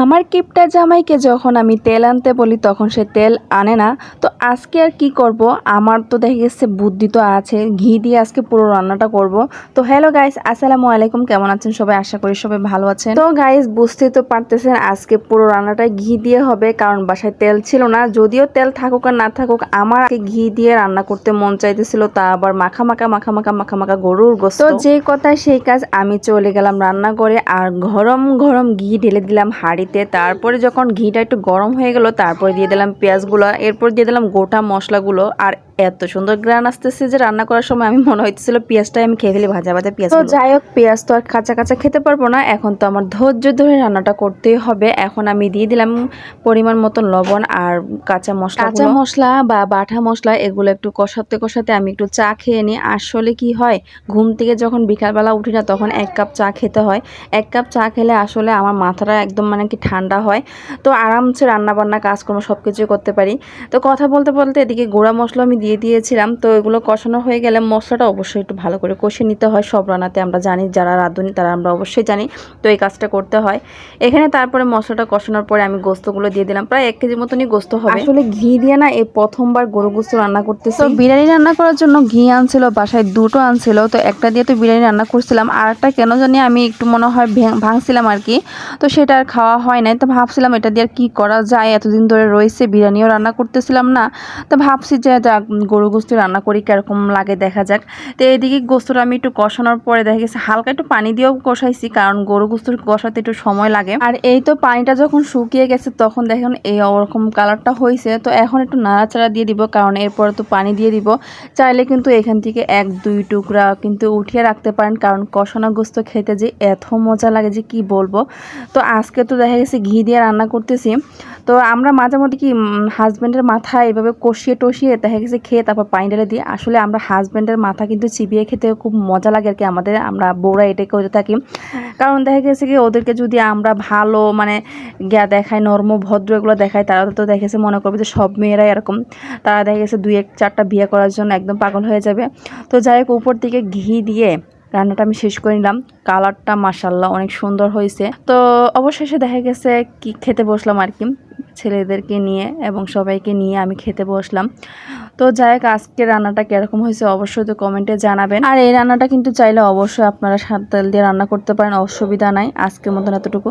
আমার কিপটা জামাইকে যখন আমি তেল আনতে বলি, তখন সে তেল আনে না। তো আজকে আর কি করব? আমার তো দেখে গেছে বুদ্ধি তো আছে। ঘি দিয়ে আজকে পুরো রান্নাটা করব। তো হ্যালো গাইস আসসালামু আলাইকুম। কেমন আছেন সবাই? আশা করি সবাই ভালো আছেন। তো গাইস বুঝতেই তো পারতেছেন আজকে পুরো রান্নাটা ঘি দিয়ে হবে, কারণ বাসায় তেল ছিল না। যদিও তেল থাকুক আর না থাকুক, আমার ঘি দিয়ে রান্না করতে মন চাইতেছিল, তা আবার মাখা মাখা মাখা মাখা মাখা মাখা গরুর গোস্ত। তো যে কথা সেই কাজ, আমি চলে গেলাম রান্না করে আর গরম গরম ঘি ঢেলে দিলাম হাঁড়িতে তারপরে যখন ঘিটা একটু গরম হয়ে গেল, তারপরে দিয়ে দিলাম পেঁয়াজগুলো, এরপর দিয়ে দিলাম গোটা মশলাগুলো, আর এত সুন্দর গ্রান আসতেছে যে রান্না করার সময় আমি মনে হইতেছিল পেঁয়াজটাই আমি খেয়ে ফেলি ভাজা ভাজা পেঁয়াজ তো যাই হোক পেঁয়াজ তো আর কাঁচা কাঁচা খেতে পারব না। এখন তো আমার ধৈর্য ধরে রান্নাটা করতেই হবে। এখন আমি দিয়ে দিলাম পরিমাণ মতন লবণ আর কাঁচা মশলা কাঁচা মশলা বা বাটা মশলা এগুলো একটু কষাতে কষাতে আমি একটু চা খেয়ে নিই। আসলে কি হয় ঘুম থেকে যখন বিকালবেলা উঠি না তখন এক কাপ চা খেতে হয়। এক কাপ চা খেলে আসলে আমার মাথাটা একদম মানে কি ঠান্ডা হয়। তো আরামসে রান্না বান্না কাজকর্ম সব কিছুই করতে পারি। তো কথা বলতে বলতে এদিকে গুঁড়া মশলা আমি দিয়ে দিয়েছিলাম। তো এগুলো কষানো হয়ে গেলে মশলাটা অবশ্যই একটু ভালো করে কষে নিতে হয়। সব রান্নাতে আমরা জানি যারা রাঁধুনি তারা আমরা অবশ্যই জানি। তো এই কাজটা করতে হয়। এখানে তারপরে মশলাটা কষানোর পরে আমি গোস্তগুলো দিয়ে দিলাম। প্রায় এক কেজি মতনই গোস্ত হবে। আসলে ঘি দিয়ে না এই প্রথমবার গরু গোস্ত রান্না করতেছি। তো বিরিয়ানি রান্না করার জন্য ঘি আনছিল বাসায় দুটো আনছিল। তো একটা দিয়ে তো বিরিয়ানি রান্না করছিলাম। আর একটা কেন জানি আমি একটু মনে হয় ভাঙছিলাম আর কি। তো সেটা আর খাওয়া হয় নাই। তো ভাবছিলাম এটা দিয়ে আর কী করা যায়? এতদিন ধরে রয়েছে বিরিয়ানিও রান্না করতেছিলাম না। তো ভাবছি যে গরু গোস্ত রান্না করি, কীরকম লাগে দেখা যাক। তো এইদিকে গোস্তটা আমি একটু কষানোর পরে দেখা গেছে হালকা একটু পানি দিয়েও কষাইছি, কারণ গরু গোস্ত কষাতে একটু সময় লাগে। আর এই তো পানিটা যখন শুকিয়ে গেছে, তখন দেখুন এই ওরকম কালারটা হয়েছে তো এখন একটু নাড়াচাড়া দিয়ে দিব, কারণ এরপরে তো পানি দিয়ে দিব। চাইলে কিন্তু এখান থেকে এক, দুই টুকরা কিন্তু উঠিয়ে রাখতে পারেন, কারণ কষানো গোস্ত খেতে যে এত মজা লাগে যে কি বলব। তো আজকে তো দেখা গেছে ঘি দিয়ে রান্না করতেছি। তো আমরা মাঝে মধ্যে কি হাজব্যান্ডের মাথা এভাবে কষিয়ে টষিয়ে দেখা গেছে খেয়ে তারপর পানি ঢেলে দিই আসলে আমরা হাজব্যান্ডের মাথা কিন্তু চিবিয়ে খেতে খুব মজা লাগে আর কি আমাদের, আমরা বউরা এটাই করে থাকি। কারণ দেখা গেছে কি, ওদেরকে যদি আমরা ভালো মানে গিয়া দেখাই, নর্ম, ভদ্র এগুলো দেখাই, তারা তো দেখেছে মনে করবে যে সব মেয়েরাই এরকম। তারা দেখা গেছে দুই এক চারটা বিয়ে করার জন্য একদম পাগল হয়ে যাবে। তো যাই হোক, উপর দিকে ঘি দিয়ে রান্নাটা আমি শেষ করে নিলাম। কালারটা মাসাল্লাহ অনেক সুন্দর হয়েছে। তো অবশেষে দেখা গেছে কি খেতে বসলাম আর কি। ছেলেদেরকে নিয়ে এবং সবাইকে নিয়ে আমি খেতে বসলাম। তো যাই হোক আজকে রান্নাটা কীরকম হয়েছে অবশ্যই তো কমেন্টে জানাবেন। আর এই রান্নাটা কিন্তু চাইলে অবশ্যই আপনারা সাঁতাল তেল দিয়ে রান্না করতে পারেন, অসুবিধা নাই। আজকের মতন এতটুকু।